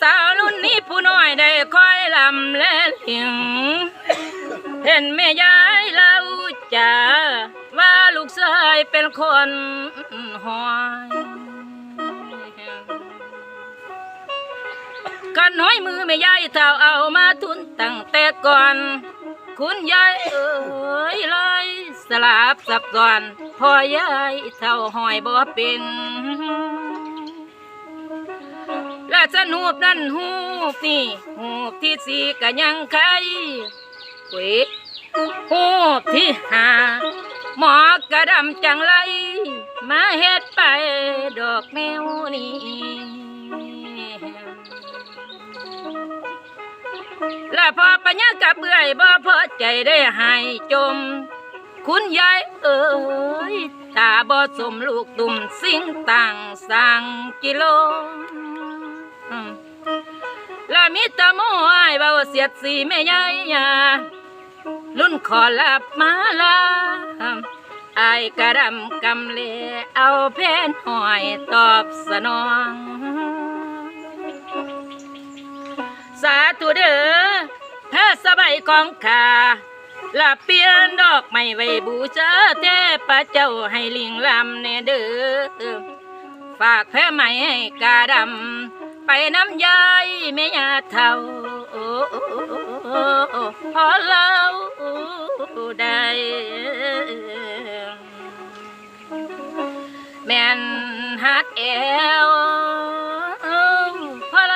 สาวรุ่นนี้ผู้น้อยได้คอยลำและเลียงเห็นแม่ยายเล่าจ่าว่าลูกชายเป็นคนหอยกันน้อยมือแม่ยายเท่าเอามาทุนตั้งแต่ก่อน คุณยายเอ๋ยเลยสลับสับซ้อนพ่อยายเท่าหอยบ่เป็น และฉันหูบนั่นหูบนี่หูบที่สี่ก็ยังใครเว้ยหูบที่ห้าหมอกระดำจังไร มาเฮ็ดไปดอกแมวนี่และพอปัญญากับเบื่อยบ่พอใจได้หายจม คุณยายเอ๋ยตาบ่สมลูกตุ่มสิ่งต่างสั่งกิโล มีตะมอายเบาเสียดสีแม่ยายยาลุ่นขอลับมาลาอายกระดำกำเลเอาแพนหอยตอบสนอง สาธุเด้อถ้าสบายของข้าละเปลี่ยนดอกไม้ไว้บูชาเทพเจ้าให้ลิงลำเนเด้อฝากแพ้ไหมให้กาดำไปน้ำยาย แม่ยาเท่าพอเล่าได้แม่นฮักแอวพอเ